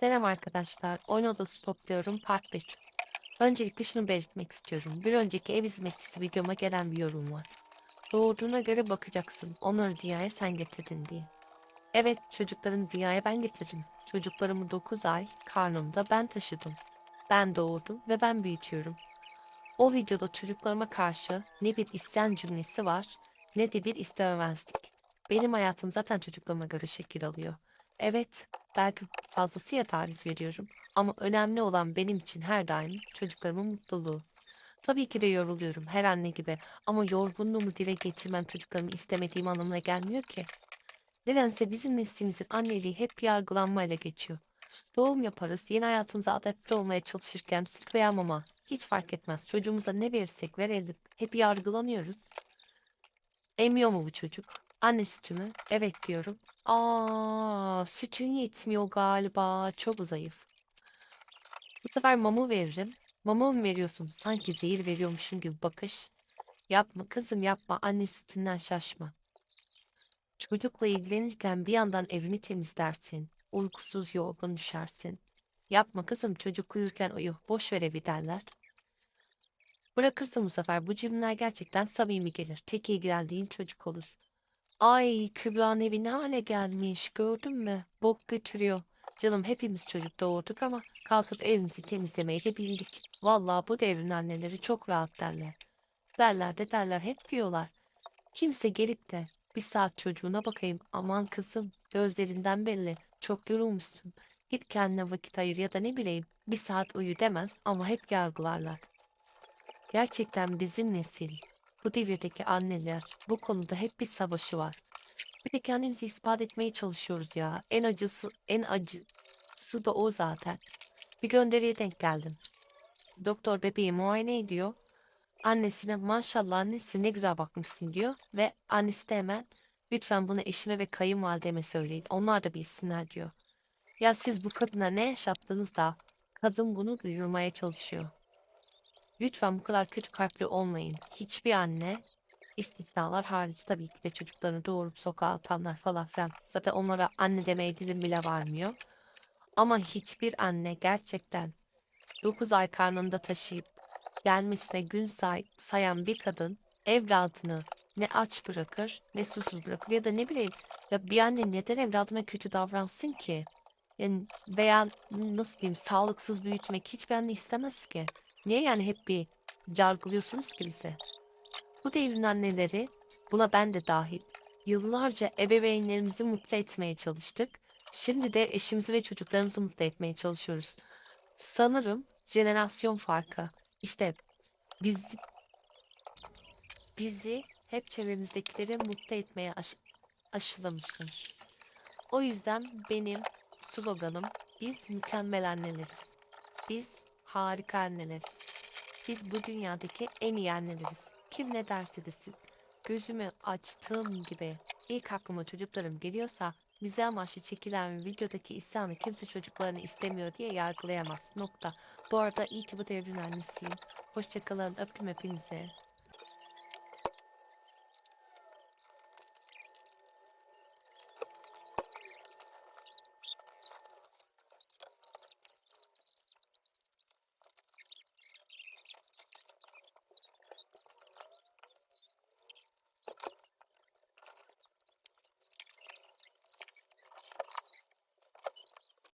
Selam arkadaşlar. Oyun odası topluyorum part 5. Öncelikle şunu belirtmek istiyorum. Bir önceki ev hizmetçisi videoma gelen bir yorum var. Doğurduğuna göre bakacaksın. Onları dünyaya sen getirdin diye. Evet çocukların dünyaya ben getirdim. Çocuklarımı 9 ay karnımda ben taşıdım. Ben doğurdum ve ben büyütüyorum. O videoda çocuklarıma karşı ne bir isyan cümlesi var ne de bir istememezlik. Benim hayatım zaten çocuklarıma göre şekil alıyor. Evet, belki fazlasıyla taviz veriyorum ama önemli olan benim için her daim çocuklarımın mutluluğu. Tabii ki de yoruluyorum her anne gibi ama yorgunluğumu dile getirmem çocuklarımı istemediğim anlamına gelmiyor ki. Nedense bizim neslimizin anneliği hep yargılanmayla geçiyor. Doğum yaparız, yeni hayatımıza adapte olmaya çalışırken süt veya mama hiç fark etmez. Çocuğumuza ne verirsek verelim hep yargılanıyoruz. Emiyor mu bu çocuk? Anne sütü mü? Evet diyorum. Aa, sütün yetmiyor galiba. Çok zayıf. Bu sefer mamu veririm. Mamu mu veriyorsun? Sanki zehir veriyormuşum gibi bakış. Yapma kızım yapma. Anne sütünden şaşma. Çocukla ilgilenirken bir yandan evini temizlersin. Uykusuz yorgun düşersin. Yapma kızım çocuk uyurken uyu. Boş ver evi derler. Bırakırsın bu sefer bu cümleler gerçekten samimi gelir. Tek ilgilendiğin çocuk olur. Ay Kübra'nın evi ne hale gelmiş gördün mü? Bok götürüyor. Canım hepimiz çocuk doğurduk ama kalkıp evimizi temizlemeyi de bildik. Vallahi bu devrin anneleri çok rahat derler. Derler de derler hep diyorlar. Kimse gelip de bir saat çocuğuna bakayım aman kızım gözlerinden belli çok yorulmuşsun. Git kendine vakit ayır ya da ne bileyim bir saat uyu demez ama hep yargılarlar. Gerçekten bizim nesil bu devirdeki anneler bu konuda hep bir savaşı var. Bir de kendimizi ispat etmeye çalışıyoruz ya. En acısı, en acısı da o zaten. Bir gönderiye denk geldim. Doktor bebeği muayene ediyor. Annesine maşallah annesi ne güzel bakmışsın diyor. Ve annesi de hemen lütfen bunu eşime ve kayınvalideme söyleyin. Onlar da bilsinler diyor. Ya siz bu kadına ne yaşattınız da kadın bunu duyurmaya çalışıyor. Lütfen bu kadar kötü kalpli olmayın. Hiçbir anne istisnalar hariç tabii ki de çocuklarını doğurup sokağa atanlar falan filan. Zaten onlara anne demeye dilim bile varmıyor. Ama hiçbir anne gerçekten 9 ay karnında taşıyıp gelmesine gün say sayan bir kadın evladını ne aç bırakır ne susuz bırakır ya da ne bileyim ya bir anne neden evladına kötü davransın ki? Yani veya nasıl diyeyim sağlıksız büyütmek hiçbir anne istemez ki. Niye yani hep bir yargılıyorsunuz ki bize? Bu devrin anneleri, buna ben de dahil, yıllarca ebeveynlerimizi mutlu etmeye çalıştık. Şimdi de eşimizi ve çocuklarımızı mutlu etmeye çalışıyoruz. Sanırım jenerasyon farkı. İşte biz bizi hep çevremizdekileri mutlu etmeye aş aşılamışlar. O yüzden benim sloganım biz mükemmel anneleriz. Biz harika anneleriz. Biz bu dünyadaki en iyi anneleriz. Kim ne derse desin. Gözümü açtığım gibi ilk aklıma çocuklarım geliyorsa bize amaçlı çekilen videodaki isyanı kimse çocuklarını istemiyor diye yargılayamaz. Nokta. Bu arada iyi ki bu devrin annesiyim. Hoşçakalın. Öptüm hepinize.